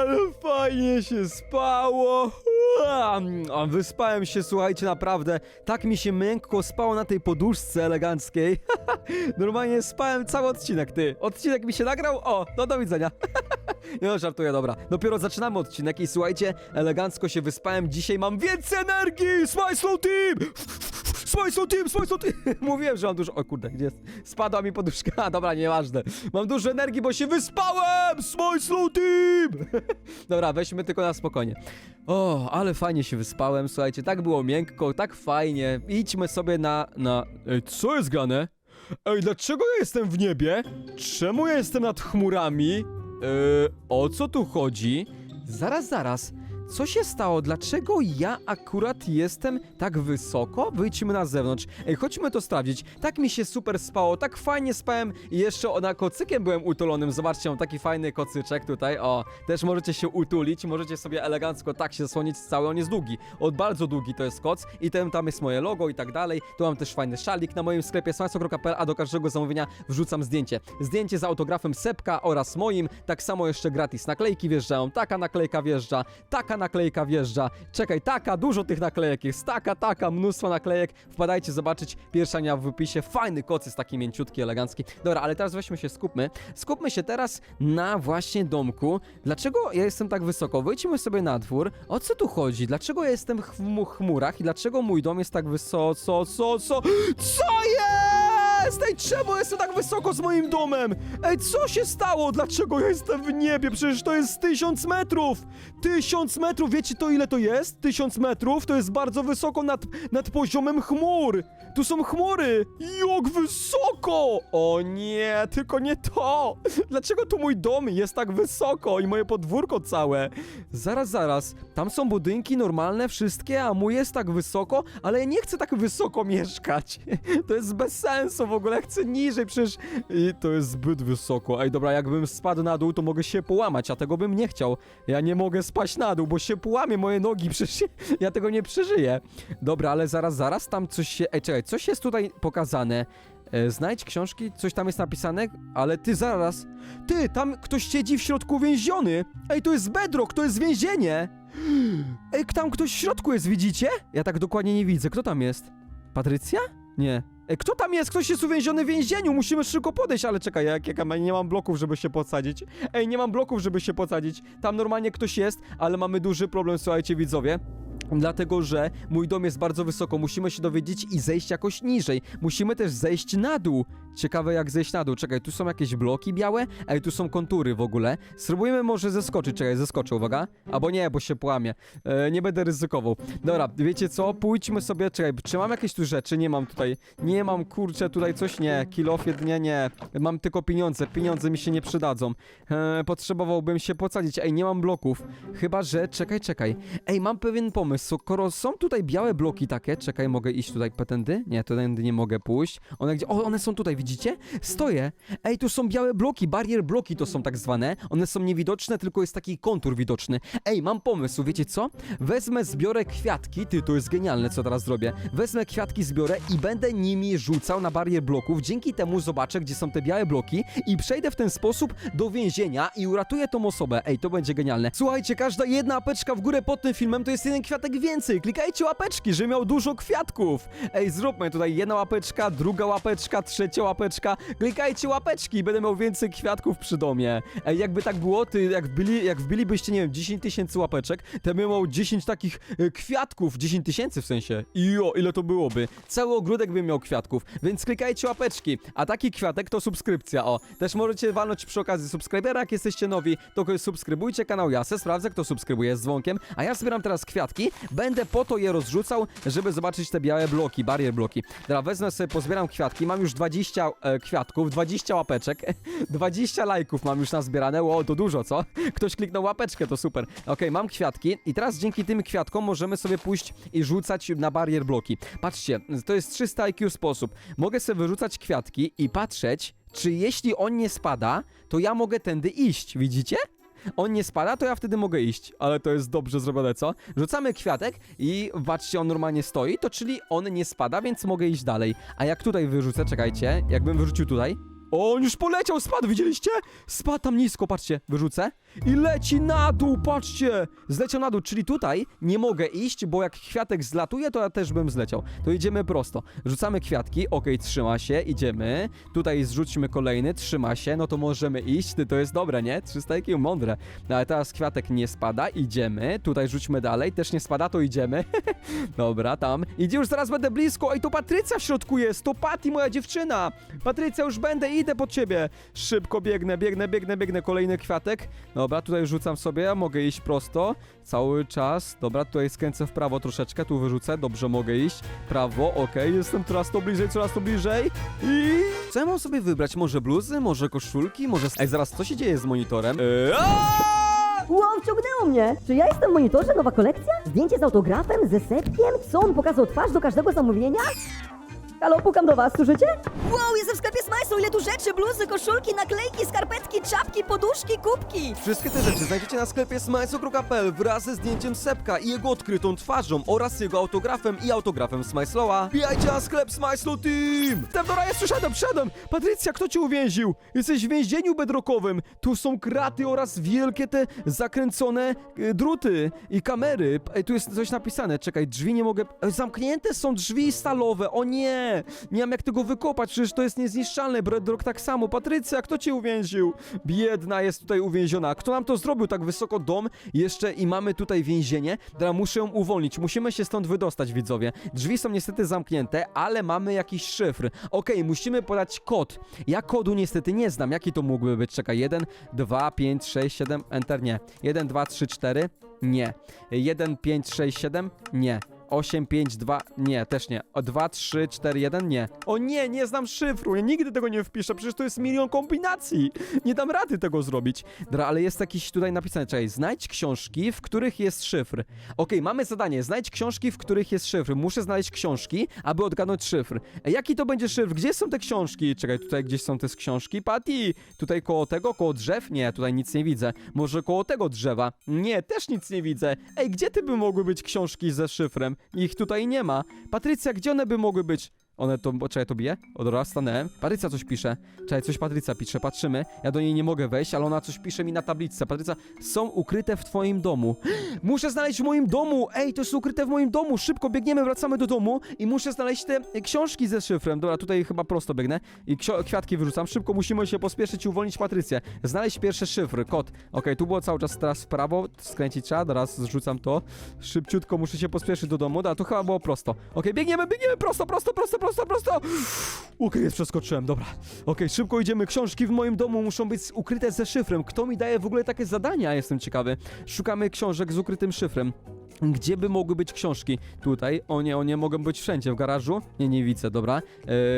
Ale fajnie się spało. Wyspałem się, słuchajcie, naprawdę. Tak mi się miękko spało na tej poduszce eleganckiej. Normalnie spałem cały odcinek, ty. Odcinek mi się nagrał? O, no do widzenia. Nie no, żartuję, dobra. Dopiero zaczynamy odcinek i słuchajcie, elegancko się wyspałem. Dzisiaj mam więcej energii! Smile Slow Team! Slow Team, Slow Team! Mówiłem, że mam dużo... O kurde, gdzie jest? Spadła mi poduszka. Dobra, nieważne. Mam dużo energii, bo się wyspałem! Slow Team! dobra, weźmy tylko na spokojnie. O, ale fajnie się wyspałem, słuchajcie, tak było miękko, tak fajnie. Idźmy sobie na... na... Ej, co jest grane? Ej, dlaczego ja jestem w niebie? Czemu ja jestem nad chmurami? Eee, o co tu chodzi? Zaraz, zaraz. Co się stało? Dlaczego ja akurat jestem tak wysoko? Wyjdźmy na zewnątrz. Ej, chodźmy to sprawdzić. Tak mi się super spało, tak fajnie spałem i jeszcze na kocykiem byłem utulonym. Zobaczcie, mam taki fajny kocyczek tutaj. O, też możecie się utulić, możecie sobie elegancko tak się zasłonić cały. On jest długi, od bardzo długi to jest koc i ten, tam jest moje logo i tak dalej. Tu mam też fajny szalik na moim sklepie smaso.pl, a do każdego zamówienia wrzucam zdjęcie. Zdjęcie z autografem Sepka oraz moim, tak samo jeszcze gratis naklejki wjeżdżają. Taka naklejka wjeżdża, taka naklejka wjeżdża. Czekaj, taka, dużo tych naklejek jest, taka, taka, mnóstwo naklejek. Wpadajcie zobaczyć, pierwsza linia w wypisie. Fajny koc jest taki mięciutki, elegancki. Dobra, ale teraz weźmy się, skupmy. Skupmy się teraz na właśnie domku. Dlaczego ja jestem tak wysoko? Wyjdźmy sobie na dwór. O co tu chodzi? Dlaczego ja jestem w chmu- chmurach i dlaczego mój dom jest tak wysoko? Co, co, co? Co jest? Ej, czemu jestem tak wysoko z moim domem? Ej, co się stało? Dlaczego ja jestem w niebie? Przecież to jest tysiąc metrów! Tysiąc metrów! Wiecie to ile to jest? Tysiąc metrów? To jest bardzo wysoko nad, nad poziomem chmur! Tu są chmury! Jak wysoko! O nie, tylko nie to! Dlaczego tu mój dom jest tak wysoko i moje podwórko całe? Zaraz, zaraz. Tam są budynki normalne, wszystkie, a mój jest tak wysoko, ale ja nie chcę tak wysoko mieszkać. To jest bez sensu w ogóle, chcę niżej, przecież i to jest zbyt wysoko. Ej, dobra, jakbym spadł na dół, to mogę się połamać, a tego bym nie chciał. Ja nie mogę spaść na dół, bo się połamie moje nogi, przecież ja tego nie przeżyję. Dobra, ale zaraz, zaraz, tam coś się... Ej, czekaj, coś jest tutaj pokazane. E, znajdź książki, coś tam jest napisane, ale ty zaraz. Ty, tam ktoś siedzi w środku więziony. Ej, to jest bedrock, to jest więzienie. Ej, tam ktoś w środku jest, widzicie? Ja tak dokładnie nie widzę. Kto tam jest? Patrycja? Nie. Ej, kto tam jest? Ktoś jest uwięziony w więzieniu. Musimy szybko podejść, ale czekaj, jak, jak ja nie mam bloków, żeby się podsadzić. Ej, nie mam bloków, żeby się podsadzić. Tam normalnie ktoś jest, ale mamy duży problem, słuchajcie, widzowie. Dlatego, że mój dom jest bardzo wysoko, musimy się dowiedzieć i zejść jakoś niżej. Musimy też zejść na dół. Ciekawe jak zejść na dół. Czekaj, tu są jakieś bloki białe? Ej, tu są kontury w ogóle. Spróbujemy może zeskoczyć. Czekaj, zeskoczę, uwaga. Albo nie, bo się połamie. E, nie będę ryzykował. Dobra, wiecie co? Pójdźmy sobie, czekaj, czy mam jakieś tu rzeczy? Nie mam tutaj. Nie mam, kurczę, tutaj coś? Nie. Kilof jedynie nie. Mam tylko pieniądze. Pieniądze mi się nie przydadzą. E, potrzebowałbym się posadzić. Ej, nie mam bloków. Chyba, że... Czekaj, czekaj. Ej, mam pewien pomysł. Skoro są tutaj białe bloki takie, czekaj, mogę iść tutaj tędy? Nie, to tędy nie mogę pójść. One gdzie? O, one są tutaj, widzicie? Stoję. Ej, tu są białe bloki, barier bloki to są tak zwane. One są niewidoczne, tylko jest taki kontur widoczny. Ej, mam pomysł, wiecie co? Wezmę, zbiorę kwiatki, ty, to jest genialne, co teraz zrobię. Wezmę kwiatki, zbiorę i będę nimi rzucał na barier bloków. Dzięki temu zobaczę, gdzie są te białe bloki i przejdę w ten sposób do więzienia i uratuję tą osobę. Ej, to będzie genialne. Słuchajcie, każda jedna apeczka w górę pod tym filmem to jest jeden kwiatek więcej. Klikajcie łapeczki, żeby miał dużo kwiatków. Ej, zróbmy tutaj jedna łapeczka, druga łapeczka, trzecia łapeczka. Klikajcie łapeczki będę miał więcej kwiatków przy domie. Ej, jakby tak było, ty jak wbili, jak wbilibyście, nie wiem, 10 tysięcy łapeczek, to bym miał 10 takich e, kwiatków, 10 tysięcy w sensie. I o, ile to byłoby? Cały ogródek bym miał kwiatków, więc klikajcie łapeczki. A taki kwiatek to subskrypcja, o. Też możecie walnąć przy okazji subskrybera, jak jesteście nowi, to subskrybujcie kanał Jasę, sprawdzę kto subskrybuje z dzwonkiem, a ja zbieram teraz kwiatki, będę po to je rozrzucał, żeby zobaczyć te białe bloki, barier bloki. Dobra, wezmę sobie, pozbieram kwiatki, mam już 20 e, kwiatków, 20 łapeczek, 20 lajków mam już nazbierane, o, to dużo, co? Ktoś kliknął łapeczkę, to super. Okej, mam kwiatki i teraz dzięki tym kwiatkom możemy sobie pójść i rzucać na barier bloki. Patrzcie, to jest 300 IQ sposób. Mogę sobie wyrzucać kwiatki i patrzeć, czy jeśli on nie spada, to ja mogę tędy iść, widzicie? On nie spada, to ja wtedy mogę iść. Ale to jest dobrze zrobione, co? Rzucamy kwiatek i patrzcie, on normalnie stoi, to czyli on nie spada, więc mogę iść dalej. A jak tutaj wyrzucę, czekajcie, jakbym wyrzucił tutaj, O, on już poleciał, spadł, widzieliście? Spadł tam nisko, patrzcie, wyrzucę. I leci na dół, patrzcie! Zleciał na dół, czyli tutaj nie mogę iść, bo jak kwiatek zlatuje, to ja też bym zleciał. To idziemy prosto. Rzucamy kwiatki, okej, trzyma się, idziemy. Tutaj zrzućmy kolejny, trzyma się, no to możemy iść. To jest dobre, nie? 300 IQ, mądre. No ale teraz kwiatek nie spada, idziemy. Tutaj rzućmy dalej, też nie spada, to idziemy. Dobra, tam. Idzie już zaraz będę blisko. Ej, to Patrycja w środku jest, to Patty, moja dziewczyna. Patrycja, już będę, idę po ciebie. Szybko biegnę, biegnę, biegnę, biegnę. Kolejny kwiatek. Dobra, tutaj rzucam sobie, mogę iść prosto. Cały czas. Dobra, tutaj skręcę w prawo troszeczkę, tu wyrzucę. Dobrze, mogę iść. Prawo, okej, jestem coraz to bliżej, coraz to bliżej. I... Co ja mam sobie wybrać? Może bluzy, może koszulki, może... Ej, zaraz, co się dzieje z monitorem? Eee, aaa! Wow, wciągnęło mnie! Czy ja jestem w monitorze? Nowa kolekcja? Zdjęcie z autografem? Ze setkiem? Co, on pokazał twarz do każdego zamówienia? Halo, pukam do was, słyszycie? Wow, jestem w sklepie Smajsu, ile tu rzeczy, bluzy, koszulki, naklejki, skarpetki, czapki, poduszki, kubki! Wszystkie te rzeczy znajdziecie na sklepie smajso.pl wraz ze zdjęciem Sepka i jego odkrytą twarzą oraz jego autografem i autografem Smajslowa. Wbijajcie na sklep Smajslo Team! Dobra, jest, przyszedłem, przyszedłem! Patrycja, kto cię uwięził? Jesteś w więzieniu bedrockowym. Tu są kraty oraz wielkie te zakręcone e, druty i kamery. Ej, tu jest coś napisane, czekaj, drzwi nie mogę... Ej, zamknięte są drzwi stalowe, o nie! Nie mam jak tego wykopać, przecież to jest niezniszczalne. Bedrock tak samo. Patrycja, kto cię uwięził? Biedna jest tutaj uwięziona. Kto nam to zrobił tak wysoko dom? Jeszcze i mamy tutaj więzienie. Dobra, muszę ją uwolnić. Musimy się stąd wydostać, widzowie. Drzwi są niestety zamknięte, ale mamy jakiś szyfr. Okej, musimy podać kod. Ja kodu niestety nie znam. Jaki to mógłby być? Czekaj, 1, 2, 5, 6, 7, enter, nie. 1, 2, 3, 4, nie. 1, 5, 6, 7, nie. 8, 5, 2, nie, też nie. O, 2, 3, 4, 1, nie. O nie, nie znam szyfru, ja nigdy tego nie wpiszę, przecież to jest milion kombinacji. Nie dam rady tego zrobić. Dobra, ale jest jakiś tutaj napisane, czekaj, znajdź książki, w których jest szyfr. Okej, mamy zadanie, znajdź książki, w których jest szyfr. Muszę znaleźć książki, aby odgadnąć szyfr. E, jaki to będzie szyfr? Gdzie są te książki? Czekaj, tutaj gdzieś są te książki. Patty, tutaj koło tego, koło drzew? Nie, tutaj nic nie widzę. Może koło tego drzewa? Nie, też nic nie widzę. Ej, gdzie ty by mogły być książki ze szyfrem? Ich tutaj nie ma. Patrycja, gdzie one by mogły być? One to, o, czekaj, to bije? O, dobra, stanęłem. Patrycja coś pisze. Czekaj, coś Patrycja pisze, patrzymy. Ja do niej nie mogę wejść, ale ona coś pisze mi na tabliczce. Patrycja, są ukryte w twoim domu. Muszę znaleźć w moim domu! Ej, to jest ukryte w moim domu! Szybko biegniemy, wracamy do domu i muszę znaleźć te książki ze szyfrem. Dobra, tutaj chyba prosto biegnę i kwiatki wyrzucam. Szybko musimy się pospieszyć i uwolnić Patrycję. Znaleźć pierwszy szyfr, kod. Okej, tu było cały czas teraz w prawo, skręcić trzeba, teraz zrzucam to. Szybciutko muszę się pospieszyć do domu. Da, to chyba było prosto. Okej, biegniemy, biegniemy prosto, prosto, prosto, prosto, prosto! Okej, jest, przeskoczyłem, dobra. Okej, szybko idziemy. Książki w moim domu muszą być ukryte ze szyfrem. Kto mi daje w ogóle takie zadania? Jestem ciekawy. Szukamy książek z ukrytym szyfrem. Gdzie by mogły być książki? Tutaj? O nie, o nie, mogą być wszędzie. W garażu? Nie, nie widzę, dobra.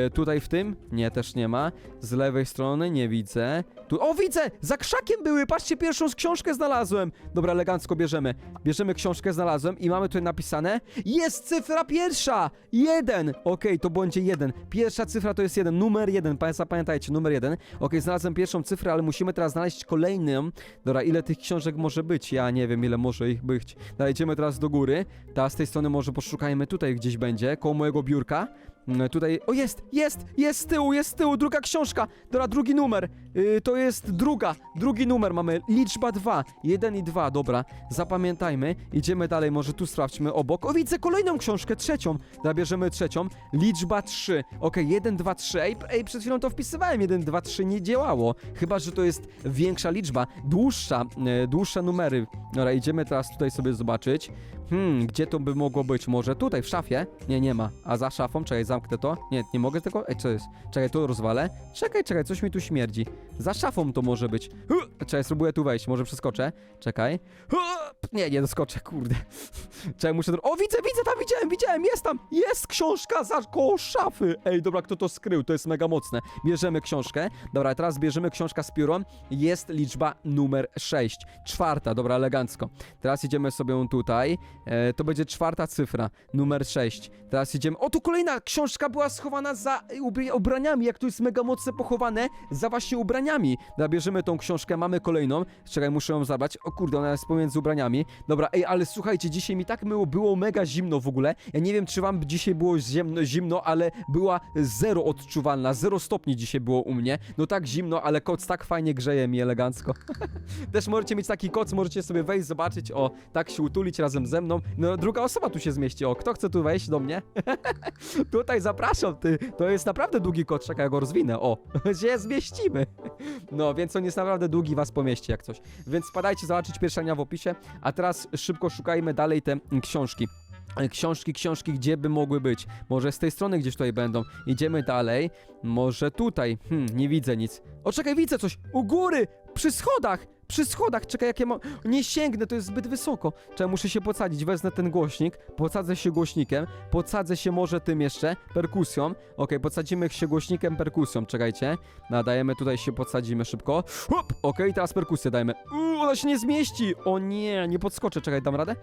E, tutaj w tym? Nie, też nie ma. Z lewej strony? Nie widzę. Tu, o, widzę! Za krzakiem były! Patrzcie, pierwszą książkę znalazłem! Dobra, elegancko bierzemy. Bierzemy książkę, znalazłem i mamy tutaj napisane Jest cyfra pierwsza! Jeden! Okej, to będzie jeden. Pierwsza cyfra to jest jeden. Numer jeden. Państwo pamiętajcie, numer jeden. Okej, znalazłem pierwszą cyfrę, ale musimy teraz znaleźć kolejną. Dobra, ile tych książek może być? Ja nie wiem, ile może ich być. Dobra, idziemy teraz do góry. Teraz z tej strony może poszukajmy tutaj gdzieś będzie, koło mojego biurka. Mm, Tutaj, o jest, jest, jest z tyłu, jest z tyłu, druga książka. Dobra, drugi numer. Yy, to jest druga, drugi numer mamy, liczba 2, 1 i 2, dobra. Zapamiętajmy, idziemy dalej, może tu sprawdźmy obok. O, widzę kolejną książkę, trzecią. Dobra, bierzemy trzecią, liczba 3. Okej, 1, 2, 3. Ej, ej, przed chwilą to wpisywałem, 1, 2, 3 nie działało. Chyba, że to jest większa liczba, dłuższa, e, dłuższe numery. Dobra, idziemy teraz tutaj sobie zobaczyć. Hmm, gdzie to by mogło być? Może tutaj, w szafie? Nie, nie ma. A za szafą? Czekaj, zamknę to. Nie, nie mogę tego? Ej, co jest? Czekaj, tu rozwalę. Czekaj, czekaj, coś mi tu śmierdzi. Za szafą to może być. Huh! Czekaj, spróbuję tu wejść, może przeskoczę. Czekaj. Huh! Nie, nie doskoczę, kurde. Czekaj, muszę... O, widzę, widzę, tam widziałem, widziałem, jest tam! Jest książka za koło szafy! Ej, dobra, kto to skrył? To jest mega mocne. Bierzemy książkę. Dobra, teraz bierzemy książka z piórą. Jest liczba numer 6. Czwarta, dobra, elegancko. Teraz idziemy sobie tutaj. E, to będzie czwarta cyfra, numer 6. Teraz idziemy. O, tu kolejna książka była schowana za ubra- ubraniami. Jak tu jest mega mocno pochowane, za właśnie ubraniami. Dobra, bierzemy tą książkę, mamy kolejną. Czekaj, muszę ją zabrać. O kurde, ona jest pomiędzy ubraniami. Dobra, ej, ale słuchajcie, dzisiaj mi tak było, było mega zimno w ogóle. Ja nie wiem, czy wam dzisiaj było zimno, zimno, ale była zero odczuwalna, zero stopni dzisiaj było u mnie. No tak zimno, ale koc tak fajnie grzeje mi elegancko. Też możecie mieć taki koc, możecie sobie wejść, zobaczyć, o, tak się utulić razem ze mną. No, druga osoba tu się zmieści, o, kto chce tu wejść do mnie? Tutaj zapraszam, ty, to jest naprawdę długi koc, czekaj, ja go rozwinę, o, się zmieścimy. No, więc on jest naprawdę długi, was pomieści jak coś. Więc spadajcie, zobaczyć pierwszania w opisie, a teraz szybko szukajmy dalej te książki. Książki, książki, gdzie by mogły być? Może z tej strony gdzieś tutaj będą. Idziemy dalej. Może tutaj. Hmm, nie widzę nic. O, czekaj, widzę coś! U góry! Przy schodach! Przy schodach! Czekaj, jakie mam... Nie sięgnę, to jest zbyt wysoko. Czekaj, muszę się podsadzić. Wezmę ten głośnik, podsadzę się głośnikiem, podsadzę się może tym jeszcze, perkusją. Okej, podsadzimy się głośnikiem, perkusją. Czekajcie. Nadajemy, tutaj się podsadzimy szybko. Hop! Okej, teraz perkusję dajmy. Uuu, ona się nie zmieści! O nie, nie podskoczę. Czekaj, dam radę?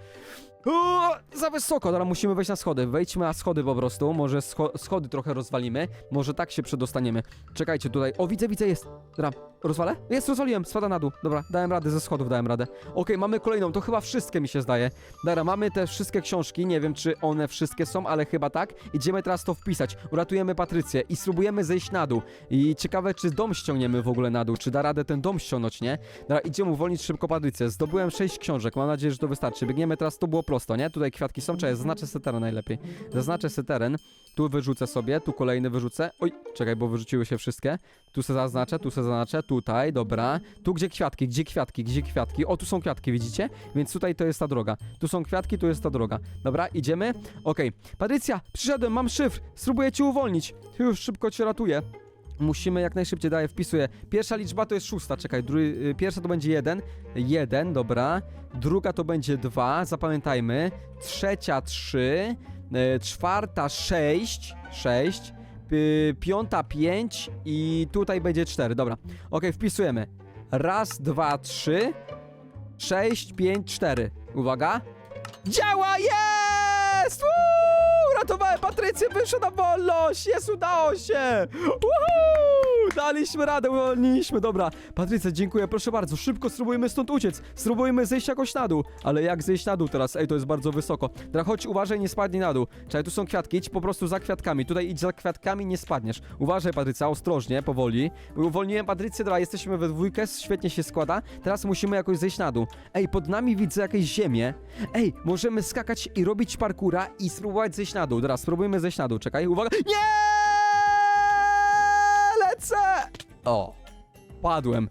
O, za wysoko, dobra, musimy wejść na schody. Wejdźmy na schody po prostu. Może scho schody trochę rozwalimy. Może tak się przedostaniemy. Czekajcie tutaj. O, widzę, widzę, jest. Dobra, rozwalę? Jest, rozwaliłem. Spada na dół. Dobra, dałem radę, ze schodów dałem radę. Okej, mamy kolejną. To chyba wszystkie mi się zdaje. Dobra, mamy te wszystkie książki. Nie wiem, czy one wszystkie są, ale chyba tak. Idziemy teraz to wpisać. Uratujemy Patrycję i spróbujemy zejść na dół. I ciekawe, czy dom ściągniemy w ogóle na dół. Czy da radę ten dom ściągnąć, nie? Dobra, idziemy uwolnić szybko Patrycję. Zdobyłem sześć książek. Mam nadzieję, że to wystarczy. Biegniemy teraz, to było prosto, nie? Tutaj kwiatki są. Czekaj, zaznaczę se teren najlepiej. Zaznaczę se teren. Tu wyrzucę sobie, tu kolejny wyrzucę. Oj, czekaj, bo wyrzuciły się wszystkie. Tu se zaznaczę, tu se zaznaczę, tutaj, dobra. Tu gdzie kwiatki, gdzie kwiatki, gdzie kwiatki? O, tu są kwiatki, widzicie? Więc tutaj to jest ta droga. Tu są kwiatki, tu jest ta droga. Dobra, idziemy. Okej. Patrycja, przyszedłem, mam szyfr. Spróbuję cię uwolnić. Już szybko cię ratuję. Musimy jak najszybciej, daję, wpisuję. Pierwsza liczba to jest szósta, czekaj, dru- y, pierwsza to będzie jeden, jeden, dobra. Druga to będzie dwa, zapamiętajmy. Trzecia trzy, y, czwarta sześć, sześć, y, piąta pięć i tutaj będzie cztery, dobra. Okej, wpisujemy. Raz, dwa, trzy, sześć, pięć, cztery. Uwaga. Działa, jest! Woo! Ratowałem Patrycję, wyszła na wolność! Jest, udało się! Woohoo! Daliśmy radę, uwolniliśmy, dobra. Patrycja, dziękuję, proszę bardzo, szybko spróbujmy stąd uciec. Spróbujmy zejść jakoś na dół. Ale jak zejść na dół teraz? Ej, to jest bardzo wysoko. Dobra, chodź, uważaj, nie spadnij na dół. Czekaj, tu są kwiatki, idź po prostu za kwiatkami. Tutaj idź za kwiatkami, nie spadniesz. Uważaj, Patrycja, ostrożnie, powoli. Uwolniłem Patrycję, dobra, jesteśmy we dwójkę, świetnie się składa. Teraz musimy jakoś zejść na dół. Ej, pod nami widzę jakieś ziemię. Ej, możemy skakać i robić parkura i spróbować zejść na dół. Teraz spróbujmy zejść na dół, czekaj, uwaga. Nie! Lecę! O, padłem.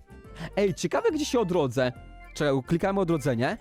Ej, ciekawe gdzie się odrodzę. Czekaj, klikamy odrodzenie.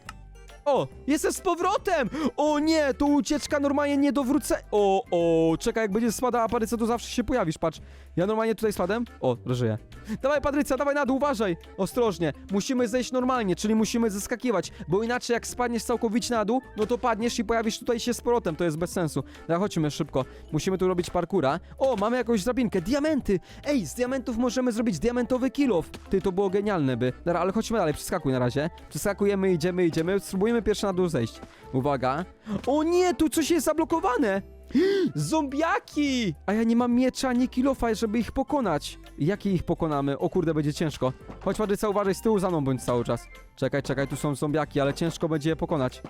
O, jestem z powrotem! O nie, to ucieczka normalnie nie do wrócenia. O, o, czekaj, jak będzie spadała Patrycja, to zawsze się pojawisz, patrz. Ja normalnie tutaj spadłem. O, żyję. Dawaj, Patrycja, dawaj na dół, uważaj. Ostrożnie. Musimy zejść normalnie, czyli musimy zeskakiwać, bo inaczej jak spadniesz całkowicie na dół, no to padniesz i pojawisz tutaj się z powrotem, to jest bez sensu. Dobra, chodźmy szybko. Musimy tu robić parkura. O, mamy jakąś drabinkę. Diamenty! Ej, z diamentów możemy zrobić diamentowy kilof. Ty, to było genialne by. Dobra, ale chodźmy dalej, przeskakuj na razie. Przeskakujemy, idziemy, idziemy. Spróbujemy pierwszy na dół zejść. Uwaga. O nie, tu coś jest zablokowane! Zombiaki! A ja nie mam miecza ani kilofa, żeby ich pokonać. Jakie ich pokonamy? O kurde, będzie ciężko. Chodź, Patrycja, uważaj, z tyłu za mną bądź cały czas. Czekaj, czekaj, tu są zombiaki, ale ciężko będzie je pokonać.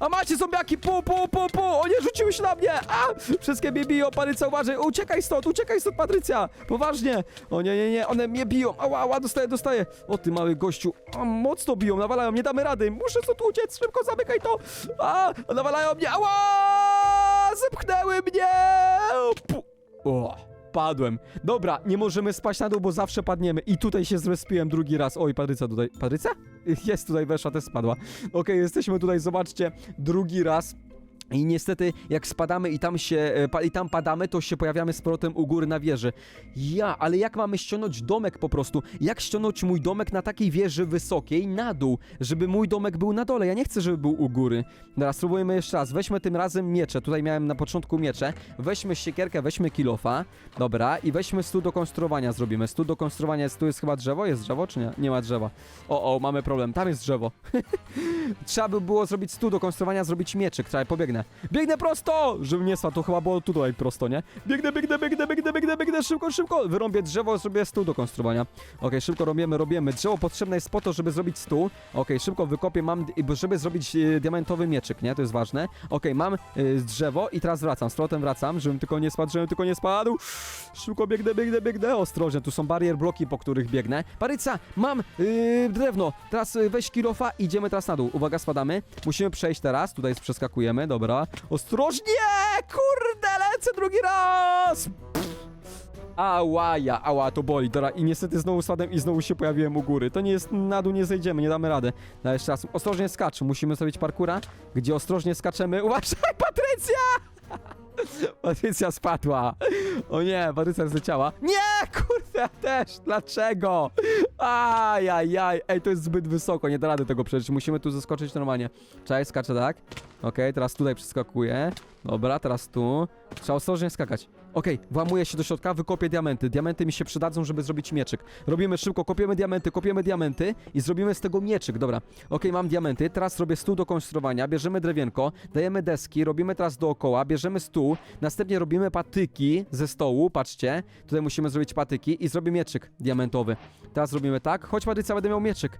A macie zombiaki! Pu, pu, pu, pu! O nie, rzuciły się na mnie! A! Wszystkie mnie biją, Patrycja, uważaj! Uciekaj stąd, uciekaj stąd, Patrycja! Poważnie! O nie, nie, nie, one mnie biją! Ała, ała, dostaję, dostaję! O ty mały gościu! A, mocno biją, nawalają, nie damy rady! Muszę stąd uciec, szybko zamykaj to! A! Nawalają mnie! Ała! Zepchnęły mnie! O! Padłem. Dobra, nie możemy spaść na dół, bo zawsze padniemy. I tutaj się zrespiłem drugi raz. Oj, Patrycja tutaj. Patrycja? Jest tutaj, weszła, też spadła. Okej, jesteśmy tutaj, zobaczcie, drugi raz. I niestety, jak spadamy i tam się, e, i tam padamy, to się pojawiamy z powrotem u góry na wieży. Ja, ale jak mamy ściągnąć domek po prostu? Jak ściągnąć mój domek na takiej wieży wysokiej na dół, żeby mój domek był na dole? Ja nie chcę, żeby był u góry. Dobra, spróbujemy jeszcze raz. Weźmy tym razem miecze. Tutaj miałem na początku miecze. Weźmy siekierkę, weźmy kilofa. Dobra, i weźmy stół do konstruowania zrobimy. Stół do konstruowania, jest, tu jest chyba drzewo? Jest drzewo, czy nie? Nie ma drzewa. O, o, mamy problem. Tam jest drzewo. Trzeba by było zrobić stół do konstruowania, zrobić mieczyk. Trzeba pobiegnę. Biegnę. Prosto! Żebym nie spadł, to chyba było tutaj prosto, nie? Biegnę, biegnę, biegnę, biegnę, biegnę, biegnę, szybko, szybko! Wyrąbię drzewo, zrobię stół do konstruowania. Okej, szybko robimy, robimy. Drzewo potrzebne jest po to, żeby zrobić stół. Okej, szybko wykopię, mam, żeby zrobić e, diamentowy mieczyk, nie? To jest ważne. Okej, mam e, drzewo i teraz wracam, z wracam, żebym tylko nie spadł, żebym tylko nie spadł. Szybko biegnę, biegnę, biegnę, ostrożnie, tu są barier bloki, po których biegnę. Paryca, mam yy, drewno, teraz weź kilofa, idziemy teraz na dół. Uwaga, spadamy, musimy przejść teraz, tutaj przeskakujemy, dobra. Ostrożnie, kurde, lecę drugi raz! Ała, ja, ała, to boli, dobra, i niestety znowu spadłem i znowu się pojawiłem u góry. To nie jest, na dół nie zejdziemy, nie damy rady. No jeszcze raz, ostrożnie skacz, musimy zrobić parkura, gdzie ostrożnie skaczemy. Uważaj, Patrycja! Patrycja spadła. O nie, Patrycja zleciała. Nie, kurde, ja też. Dlaczego? Ajajaj. Ej, to jest zbyt wysoko, nie da rady tego przejść. Musimy tu zeskoczyć normalnie. Czekaj, skaczę tak. Okej, teraz tutaj przeskakuję. Dobra, teraz tu. Trzeba ostrożnie skakać. Okej, włamuję się do środka, wykopię diamenty. Diamenty mi się przydadzą, żeby zrobić mieczyk. Robimy szybko, kopiemy diamenty, kopiemy diamenty i zrobimy z tego mieczyk. Dobra, okej, mam diamenty. Teraz robię stół do konstruowania. Bierzemy drewienko, dajemy deski, robimy teraz dookoła, bierzemy stół, następnie robimy patyki ze stołu. Patrzcie, tutaj musimy zrobić patyki i zrobię mieczyk diamentowy. Teraz robimy tak. Chodź, Patrycja, będę miał mieczyk.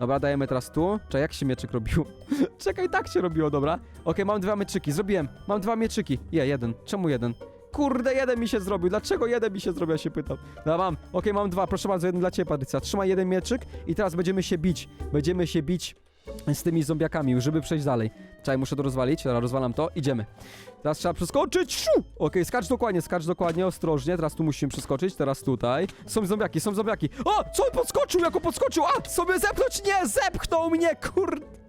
Dobra, dajemy teraz tu. Czekaj, jak się mieczyk robił? Czekaj, tak się robiło, dobra. Okej, mam dwa mieczyki, zrobiłem. Mam dwa mieczyki. Je, jeden. Czemu jeden? Kurde, jeden mi się zrobił. Dlaczego jeden mi się zrobił, ja się pytam. No mam. Okej, mam dwa. Proszę bardzo, jeden dla ciebie, Patrycja. Trzymaj jeden mieczyk i teraz będziemy się bić. Będziemy się bić z tymi zombiakami, żeby przejść dalej. Czekaj, muszę to rozwalić. Dobra, rozwalam to. Idziemy. Teraz trzeba przeskoczyć. Szu! Okej, skacz dokładnie, skacz dokładnie, ostrożnie. Teraz tu musimy przeskoczyć, teraz tutaj. Są zombiaki, są zombiaki. O! Co on podskoczył? Jako podskoczył? A! Sobie zepchnąć? Nie! Zepchnął mnie, kurde!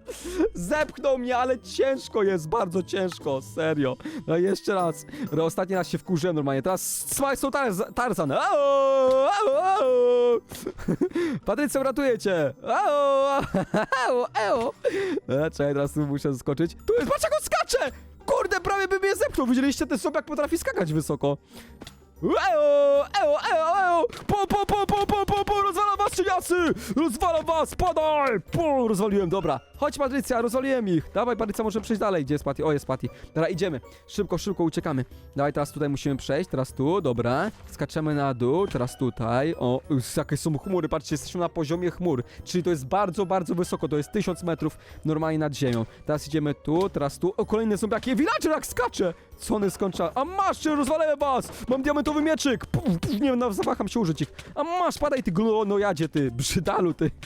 Zepchnął mnie, ale ciężko jest, bardzo ciężko, serio. No i jeszcze raz. No, ostatni raz się wkurzyłem normalnie, teraz smaj są tarz- Tarzan. Au, au, au. Patrycja, uratuję cię. E, Czekaj, teraz tu muszę skoczyć. Tu jest, patrz jak on skacze! Kurde, prawie by mnie zepchnął. Widzieliście, ten jak potrafi skakać wysoko. Eo, eo, eo, eo! Po, po, po, po, po, po, po, rozwalam was, cieniasy! Rozwalam was, padaj! Po, rozwaliłem, dobra. Chodź, Patrycja, rozwaliłem ich. Dawaj, Patrycja, może przejść dalej. Gdzie jest Patty? O, jest Patty. Dobra, idziemy. Szybko, szybko uciekamy. Dawaj, teraz tutaj musimy przejść, teraz tu, dobra. Skaczemy na dół, teraz tutaj. O, jakie są chmury, patrzcie, jesteśmy na poziomie chmur. Czyli to jest bardzo, bardzo wysoko, to jest 1000 metrów normalnie nad ziemią. Teraz idziemy tu, teraz tu. O, kolejne zombiaki. Villager jak skacze! Co one skończa? A masz, rozwalę was! Mam diamentowy mieczyk! Puf, puf, nie no, zawaham się użyć ich. A masz, padaj ty glonojadzie, ty brzydalu, ty.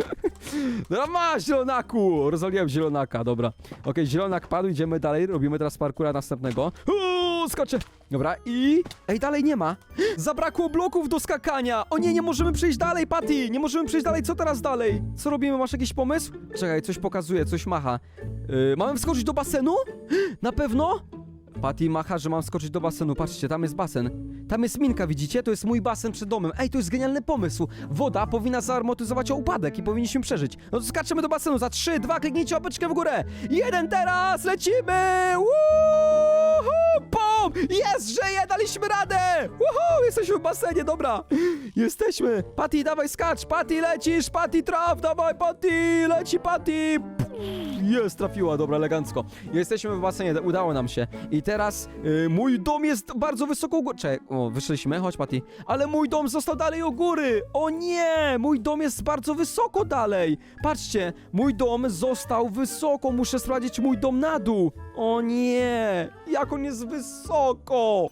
No masz, zielonaku! Rozwaliłem zielonaka, dobra. Okej, zielonak padł, idziemy dalej, robimy teraz parkura następnego. Uuu, skoczę! Dobra, i... Ej, dalej nie ma. Zabrakło bloków do skakania! O nie, nie możemy przejść dalej, Patty! Nie możemy przejść dalej, co teraz dalej? Co robimy, masz jakiś pomysł? Czekaj, coś pokazuje, coś macha. Yy, mamy wskoczyć do basenu? Na pewno? Patty macha, że mam skoczyć do basenu. Patrzcie, tam jest basen. Tam jest minka, widzicie? To jest mój basen przed domem. Ej, to jest genialny pomysł. Woda powinna zaamortyzować o upadek i powinniśmy przeżyć. No to skaczemy do basenu. Za trzy, dwa, kliknijcie łapeczkę w górę. Jeden teraz, lecimy! Woohoo! Bum! Jest, żyje, daliśmy radę! Woohoo! Jesteśmy w basenie, dobra. Jesteśmy. Patty, dawaj skacz. Patty, lecisz. Patty, traf. Dawaj, Patty. Leci, Patty. Jest, trafiła, dobra, elegancko. Jesteśmy w basenie, udało nam się. I teraz y, mój dom jest bardzo wysoko u góry. O, wyszliśmy, chodź Patty. Ale mój dom został dalej u góry. O nie, mój dom jest bardzo wysoko dalej. Patrzcie, mój dom został wysoko. Muszę sprawdzić mój dom na dół. O nie, jak on jest wysoko.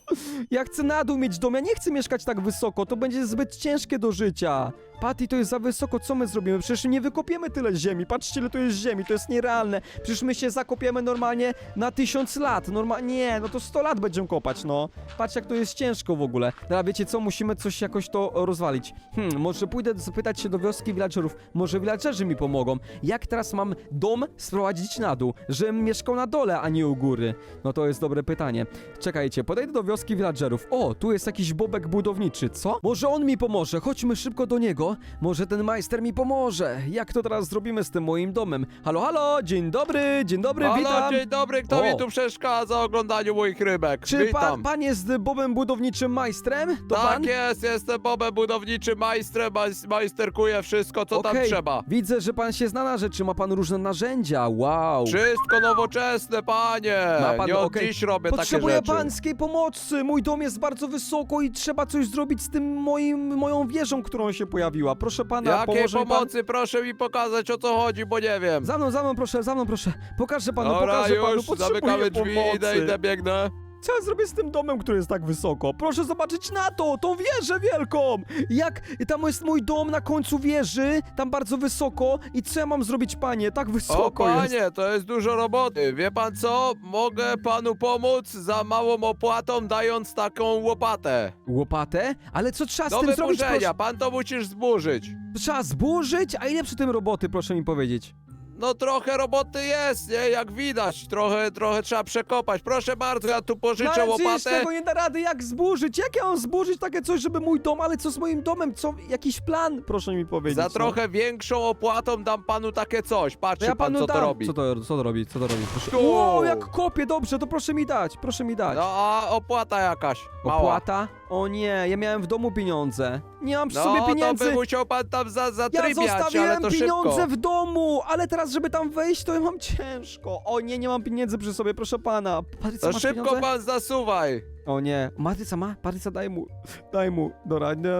Ja chcę na dół mieć dom, ja nie chcę mieszkać tak wysoko. To będzie zbyt ciężkie do życia. Patty, to jest za wysoko, co my zrobimy? Przecież nie wykopiemy tyle ziemi. Patrzcie, ile to jest ziemi, to jest nierealne. Przecież my się zakopiemy normalnie na tysiąc lat. Normalnie, nie, no to 100 lat będziemy kopać, no. Patrz, jak to jest ciężko w ogóle. Dobra, wiecie co, musimy coś jakoś to rozwalić. Hmm, może pójdę zapytać się do wioski villagerów. Może villagerzy mi pomogą. Jak teraz mam dom sprowadzić na dół? Żebym mieszkał na dole, a nie u góry. No to jest dobre pytanie. Czekajcie, podejdę do wioski villagerów. O, tu jest jakiś bobek budowniczy, co? Może on mi pomoże, chodźmy szybko do niego. Może ten majster mi pomoże. Jak to teraz zrobimy z tym moim domem? Halo, halo, dzień dobry, dzień dobry, Halo, witam. dzień dobry, kto O. mi tu przeszkadza w oglądaniu moich rybek? Czy pan, Witam. pan jest Bobem budowniczym majstrem? To tak pan? jest, jestem Bobem budowniczym majstrem, majs- majsterkuję wszystko, co tam Okej, trzeba. Widzę, że pan się zna na rzeczy, ma pan różne narzędzia. Wow. Wszystko nowoczesne, panie, Ma pan- nie od okej. dziś robię takie Potrzebuję rzeczy. pańskiej pomocy. Mój dom jest bardzo wysoko i trzeba coś zrobić z tym moim, moją wieżą, którą się pojawiła. Proszę pana, Jakiej pomoże mi pan? pomocy? Proszę mi pokazać o co chodzi, bo nie wiem. Za mną, za mną proszę, za mną proszę. Pokażę panu, Dobra, pokażę panu, już, potrzebuję zamykamy drzwi, pomocy. idę, idę, biegnę. Co ja zrobię z tym domem, który jest tak wysoko? Proszę zobaczyć na to, tą wieżę wielką! Jak tam jest mój dom na końcu wieży, tam bardzo wysoko i co ja mam zrobić, panie? Tak O wysoko jest. panie, to jest dużo roboty. Wie pan co? Mogę panu pomóc za małą opłatą, dając taką łopatę. Łopatę? Ale co trzeba z Do tym zrobić? wyburzenia, Proszę? pan to musisz zburzyć. Trzeba zburzyć? A ile przy tym roboty, proszę mi powiedzieć? No trochę roboty jest, nie? Jak widać, trochę, trochę trzeba przekopać. Proszę bardzo, ja tu No pożyczę ale przecież łopatę. tego nie da rady, jak zburzyć? Jak ja mam zburzyć takie coś, żeby mój dom, ale co z moim domem? Co, jakiś plan? Proszę mi powiedzieć. Za no. trochę większą opłatą dam panu takie coś. To Patrzcie ja pan, panu co dam. to robi. Co to, co to robi? Co to robi? Proszę. Tu. Wow, jak kopie, dobrze, to proszę mi dać, proszę mi dać. No a opłata jakaś, mała. Opłata? O nie, ja miałem w domu pieniądze. Nie mam przy No sobie to pieniędzy. by musiał pan tam za, Ja zatrybiać, ale zostawiłem to pieniądze szybko. w domu, ale teraz, żeby tam wejść, to ja mam ciężko. O nie, nie mam pieniędzy przy sobie, proszę pana. Patrycja, To masz szybko pieniądze? pan zasuwaj. O nie, Patrycja ma? Patrycja, daj mu. Daj mu. Dobra, nie,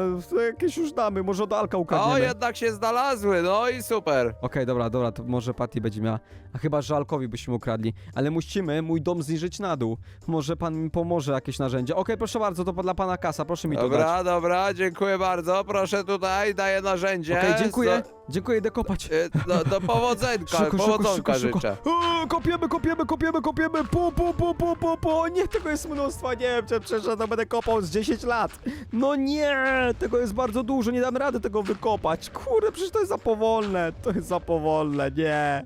jakieś już damy, może od Alka ukradniemy. O, Okej, jednak się znalazły, no i super. dobra, dobra, to może Patty będzie miała. A chyba, że Alkowi byśmy ukradli. Ale musimy mój dom zniżyć na dół. Może pan mi pomoże jakieś narzędzie. Okej, proszę bardzo, to dla pana kasa, proszę mi to dać. Dobra, dobra, dziękuję bardzo. Proszę tutaj, daję narzędzie. Okej, dziękuję. Dziękuję, idę kopać. y, Do, do powodzenka, powodzonka życzę. O, kopiemy, kopiemy, kopiemy, kopiemy. Pu, pu, pu, pu, pu, pu. Nie, tego jest mnóstwo. Nie wiem, czy przecież to będę kopał z 10 lat. No nie, tego jest bardzo dużo. Nie dam rady tego wykopać. Kurde, przecież to jest za powolne. To jest za powolne, nie.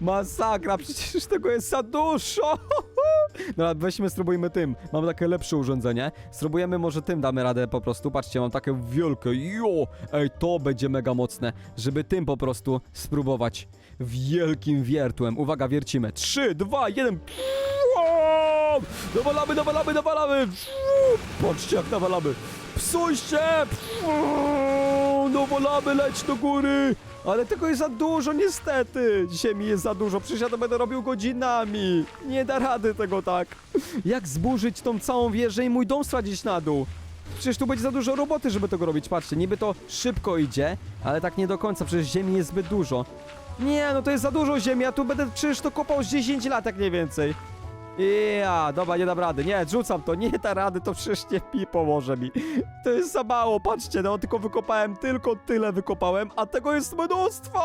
Masakra, przecież tego jest za dużo. Dobra, weźmy, spróbujmy tym. Mam takie lepsze urządzenie. Spróbujemy może tym damy radę po prostu. Patrzcie, mam takie wielkie. Jo! Ej, to będzie mega mocne, żeby tym po prostu spróbować wielkim wiertłem. Uwaga, wiercimy. 3, 2, 1. Dowalamy, dowalamy, dowalamy. Patrzcie, jak nawalamy. Psujcie! Dowalamy, leć do góry. Ale tego jest za dużo, niestety. Dzisiaj mi jest za dużo, przecież ja to będę robił godzinami. Nie da rady tego tak. Jak zburzyć tą całą wieżę i mój dom stracić na dół? Przecież tu będzie za dużo roboty, żeby tego robić. Patrzcie, niby to szybko idzie, ale tak nie do końca, przecież ziemi jest zbyt dużo. Nie, no to jest za dużo ziemi, ja tu będę przecież to kopał z 10 lat, jak nie więcej. Ja, dobra, nie dam rady. Nie, rzucam to, nie da rady, to przecież nie pi pomoże mi. To jest za mało, patrzcie, no tylko wykopałem, tylko tyle wykopałem, a tego jest mnóstwo!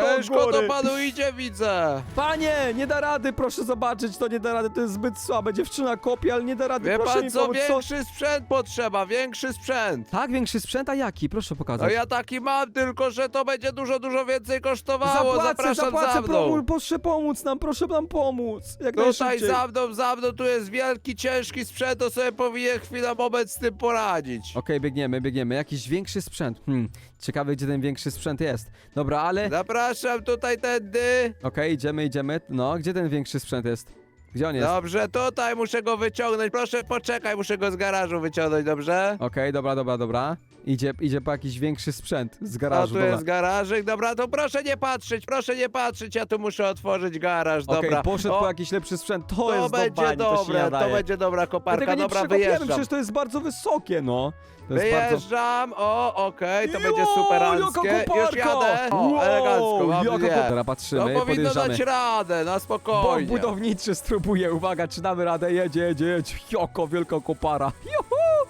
Do Ciężko to góry. panu idzie, widzę. Panie, nie da rady, proszę zobaczyć, to nie da rady, to jest zbyt słabe. Dziewczyna kopie, ale nie da rady, Wie proszę pan mi co, pomóc. Większy sprzęt potrzeba, większy sprzęt. Tak, większy sprzęt, a jaki? Proszę No pokazać. ja taki mam, tylko że to będzie dużo, dużo więcej kosztowało. zapłacę, Zapraszam zapłacę, za mną. promu- proszę pomóc nam, proszę nam pomóc. Jak Tutaj najszybciej. za mną, za mną, tu jest wielki, ciężki sprzęt, to sobie powinien chwilę, moment z tym poradzić. Okej, biegniemy, biegniemy. Jakiś większy sprzęt. Hmm, ciekawy, gdzie ten większy sprzęt jest. Dobra, ale... Zapraszam tutaj tędy. Okej, idziemy, idziemy. No, gdzie ten większy sprzęt jest? Gdzie on jest? Dobrze, tutaj muszę go wyciągnąć. Proszę poczekaj, muszę go z garażu wyciągnąć, dobrze? Okej, dobra, dobra, dobra. Idzie, idzie po jakiś większy sprzęt z A garażu, tu jest garażyk, dobra, to proszę nie patrzeć, proszę nie patrzeć, ja tu muszę otworzyć garaż, Okej, dobra. poszedł po jakiś lepszy sprzęt. To, to jest do będzie bani, to się dobre, to nadaje. będzie dobra My koparka, tego nie dobra, przekopiemy, wyjeżdżam. przecież to jest bardzo wysokie, no. To jest bardzo... Wyjeżdżam, o, okej, to będzie jaka superanckie. Już koparka! jadę. O, Wow, elegancko, mam jaka dwie. koparka. Dobra, To patrzymy, powinno podjeżdżamy. dać radę, na Bom spokojnie. budowniczy spróbuję, uwaga, czy damy radę, jedzie, jedzie, jedzie, joko, wielka kopara, Juhu!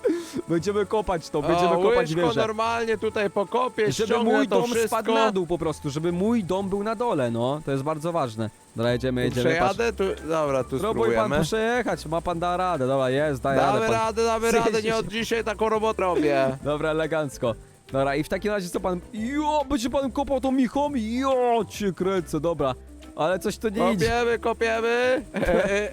Będziemy kopać to, będziemy o, kopać łyżko wieżę. normalnie tutaj pokopię, Żeby ściągnę mój to dom wszystko. spadł na dół po prostu, żeby mój dom był na dole, no, to jest bardzo ważne. Dobra, jedziemy, jedziemy. Przejadę, tu, dobra, tu Spróbuj pan spróbujemy. przejechać, ma pan da radę, dobra, jest, daje Damy radę pan. radę, damy radę, nie od dzisiaj taką robotę robię. Dobra, elegancko. Dobra, i w takim razie co pan... Jo, będzie pan kopał tą michą? Jo, cię kręcę, dobra. Ale coś to nie idzie. Kopiemy, kopiemy.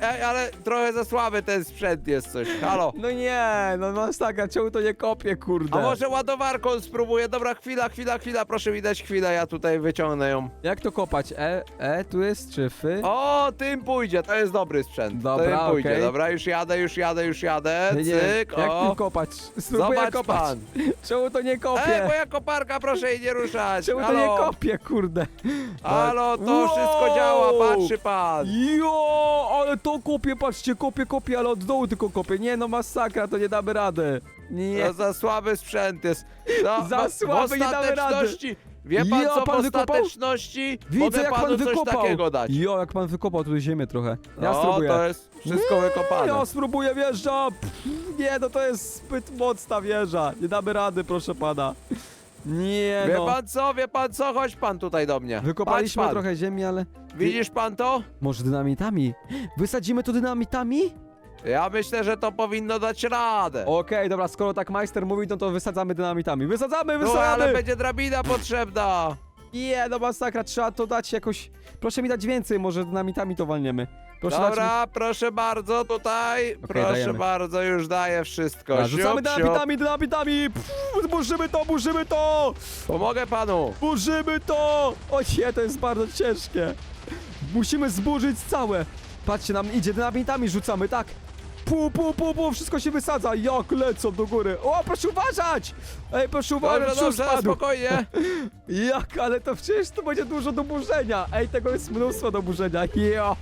Ej, ale trochę za słaby ten sprzęt jest coś. Halo. No nie, no masakra, czemu to nie kopie, kurde? A może ładowarką spróbuję? Dobra, chwila, chwila, chwila, proszę mi dać chwilę, ja tutaj wyciągnę ją. Jak to kopać? E, e, tu jest, czy fy? O, tym pójdzie, to jest dobry sprzęt. Dobra, tym pójdzie, okej. dobra, już jadę, już jadę, już jadę. Nie, nie, Cyk, jak o. tym kopać? Spróbuję Zobacz kopać. pan. Czemu to nie Ej, kopie? moja koparka, proszę jej nie ruszać. Czemu to Halo. nie kopie, kurde? Halo, to Wow, wszystko działa, patrzy pan. Jo, ale to kopię, patrzcie, kopię, kopię, ale od dołu tylko kopię. Nie no, masakra, to nie damy rady. Nie. No za słaby sprzęt jest. No, Za w- słaby, nie damy rady. ostateczności, wie pan Ja, co, pan w wykopał? Widzę, ostateczności mogę jak panu pan coś wykopał. takiego dać. Jo, jak pan wykopał tutaj ziemię trochę. Ja no, spróbuję. to jest wszystko wykopane. Ja spróbuję. Pff, Nie, no to jest zbyt mocna wieża. Nie damy rady, proszę pana. Nie Wie no. pan co, wie pan co, chodź pan tutaj do mnie. Wykopaliśmy Patrz pan. trochę ziemi, ale... Widzisz pan to? Może dynamitami? Wysadzimy to dynamitami? Ja myślę, że to powinno dać radę. Okej, dobra, skoro tak majster mówi, no to wysadzamy dynamitami. Wysadzamy, no wysadzamy! ale będzie drabina potrzebna. Nie, no masakra, trzeba to dać jakoś... Proszę mi dać więcej, może dynamitami to walniemy. Proszę dać mi... Dobra, proszę bardzo, tutaj. proszę dajemy. bardzo, już daję wszystko. Rzucamy Siup, siup. dynamitami, dynamitami! Pff, burzymy to, burzymy to! Pomogę panu. Burzymy to! O nie, to jest bardzo ciężkie. Musimy zburzyć całe. Patrzcie, nam idzie, dynamitami rzucamy, tak. Pu, pu, pu, pu, wszystko się wysadza. Jak lecą do góry. O, proszę uważać! Ej, proszę uważać, Dobrze, spadł. spokojnie. Jak, ale to przecież to będzie dużo do burzenia. Ej, tego jest mnóstwo do burzenia. Jo.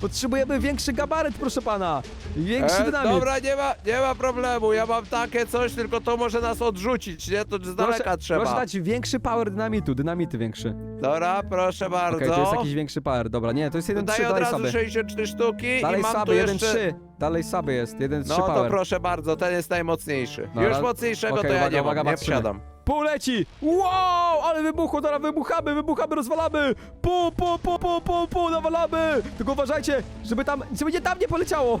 Potrzebujemy większy gabaryt, proszę pana. Większy E, dynamit. dobra, nie ma, nie ma problemu. Ja mam takie coś, tylko to może nas odrzucić, nie? To z daleka proszę, trzeba. proszę dać większy power dynamitu, dynamity większy. Dobra, proszę bardzo. Okej, to jest jakiś większy power. Dobra, nie, to jest 1-3, Tutaj od dalej razu słaby. 64 sztuki Dalej i mam słaby, tu jeszcze... 1-3. Dalej słaby jest, 1-3 No to power. proszę bardzo, ten jest najmocniejszy. Dobra. Już mocniejszego Okej, to ja uwaga, nie uwaga, mam, nie patrzymy. wsiadam. Poleci! Wow! Ale wybuchło, teraz wybuchamy, wybuchamy, rozwalamy! Pu, pu, pu, pu, pu, pu, nawalamy! Tylko uważajcie, żeby tam, żeby nie tam nie poleciało!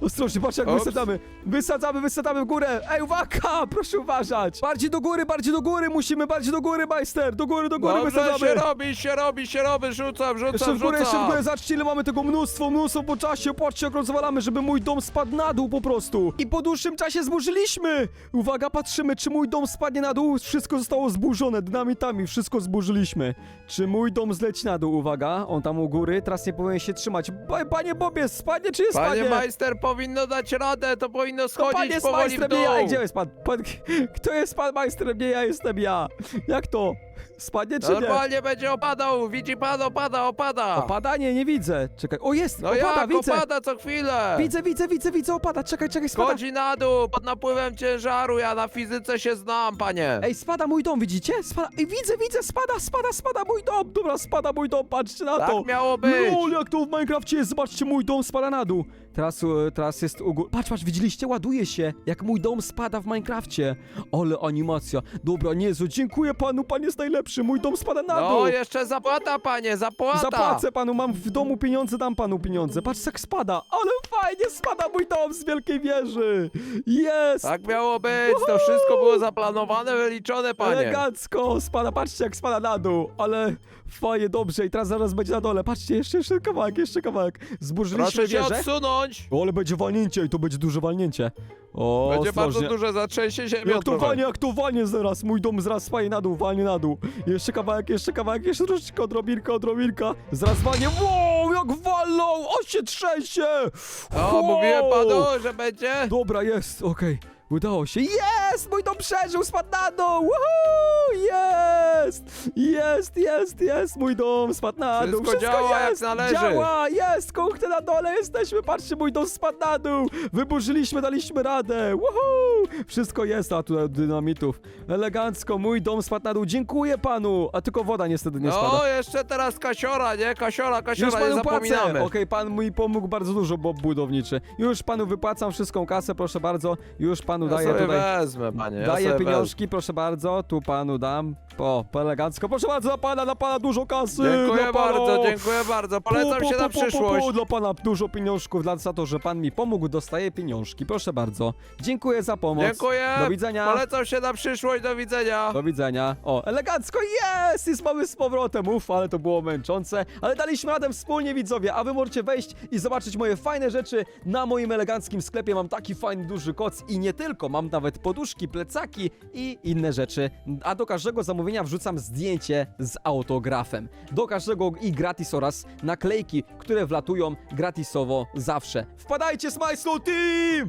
Ostrożnie, patrzcie jak Ups. wysadzamy! Wysadzamy, wysadzamy w górę! Ej, uwaga! Proszę uważać! Bardziej do góry, bardziej do góry! Musimy bardziej do góry, majster! Do góry, do góry Dobrze, wysadzamy! się robi, się robi, się robi, rzucam, rzucam, Jeszcze w górę, rzucam. jeszcze w górę, zobaczcie ile mamy tego mnóstwo, mnóstwo po czasie, patrzcie jak rozwalamy, żeby mój dom spadł na dół po prostu. I po dłuższym czasie zburzyliśmy! Uwaga, patrzymy, czy mój dom spadnie na dół, wszystko zostało zburzone, dynamitami, wszystko zburzyliśmy. Czy mój dom zleci na dół, uwaga, on tam u góry, teraz nie powinien się trzymać. Pa, panie Bobie, spadnie czy nie Panie spadnie? Majster, powinno dać radę, to powinno to schodzić pan jest powoli w majstrem, dół. ja, Ej, gdzie jest pan? pan? Kto jest pan majstrem, nie ja jestem ja. Jak to? Spadnie czy nie? Normalnie będzie opadał, widzi pan, opada, opada. Opada? Nie, widzę. Czekaj, o jest, No opada, jak, widzę. opada co chwilę. Widzę, widzę, widzę, widzę, opada, czekaj, czekaj, spada. Schodzi na dół, pod napływem ciężaru, ja na fizyce się znam, panie. Ej, spada mój dom, widzicie? Spada, ej, widzę, widzę, spada, spada, spada mój dom. Dobra, spada mój dom, patrzcie na to. tak miało być. Lol, jak to w Minecrafcie jest, zobaczcie, mój dom spada na dół. Teraz, e, teraz jest u góry. Patrz, patrz, widzieliście? Ładuje się, jak mój dom spada w Minecrafcie. Ale animacja. Dobra, niezły, dziękuję panu, pan jest najlepszy, mój dom spada na dół. No, jeszcze zapłata, panie, zapłata. Zapłacę panu, mam w domu pieniądze, dam panu pieniądze. Patrz jak spada, ale fajnie spada mój dom z wielkiej wieży. Jest! Tak miało być, to wszystko było zaplanowane, wyliczone, panie. Elegancko spada, patrzcie jak spada na dół, ale fajnie, dobrze i teraz zaraz będzie na dole. Patrzcie, jeszcze, jeszcze kawałek, jeszcze kawałek. Zburzyliśmy Proszę się wieżę. odsunąć. O, ale będzie walnięcie i to będzie duże walnięcie. O, Będzie bardzo ostrożnie. duże zatrzęsie ziemi Jak to walnie, jak to walnie zaraz, mój dom zaraz spaje na dół, walnie na dół. Jeszcze kawałek, jeszcze kawałek, jeszcze troszeczkę odrobinka, odrobinka. Zaraz walnie, wow, jak walną, o się trzęsie. O, Wow. mówiłem panu, że będzie. Dobra, jest, okej. Udało się. Jest! Mój dom przeżył, spadł na dół! Woohoo! Jest! Jest, jest, jest! Mój dom spadł na dół. Wszystko działa jak jest! należy. Działa! Jest! Kuchnia na dole jesteśmy! Patrzcie, mój dom spadł na dół! Wyburzyliśmy, daliśmy radę! Woohoo! Wszystko jest, a tu dynamitów. Elegancko, mój dom spadł na dół. Dziękuję panu! A tylko woda niestety nie spada. No, jeszcze teraz kasiora, nie? Kasiora, Już kasiora, nie panu płacę! zapominamy. Okej, pan mi pomógł bardzo dużo, Bob budowniczy. Już panu wypłacam wszystką kasę, proszę bardzo. Już panu Ja daję sobie tutaj. wezmę, panie, ja Daję sobie pieniążki, proszę bardzo, tu panu dam. O, po elegancko. Proszę bardzo, dla pana, dla pana dużo kasy. wezmę. Dziękuję dla pana. bardzo, dziękuję bardzo. Polecam Pu, pu, się na pu, pu, pu, przyszłość. Dla pana dużo pieniążków, dla za to, że pan mi pomógł, dostaję pieniążki. Proszę bardzo. Dziękuję za pomoc. Dziękuję. Do widzenia. Polecam się na przyszłość, do widzenia. Do widzenia. O, elegancko, jest! Jest mamy z powrotem. Uff, ale to było męczące. Ale daliśmy radę wspólnie, widzowie. A wy możecie wejść i zobaczyć moje fajne rzeczy na moim eleganckim sklepie. Mam taki fajny, duży koc i nie tylko. Mam nawet poduszki, plecaki i inne rzeczy. A do każdego zamówienia wrzucam zdjęcie z autografem. Do każdego i gratis oraz naklejki, które wlatują gratisowo zawsze. Wpadajcie, Smile Slow Team!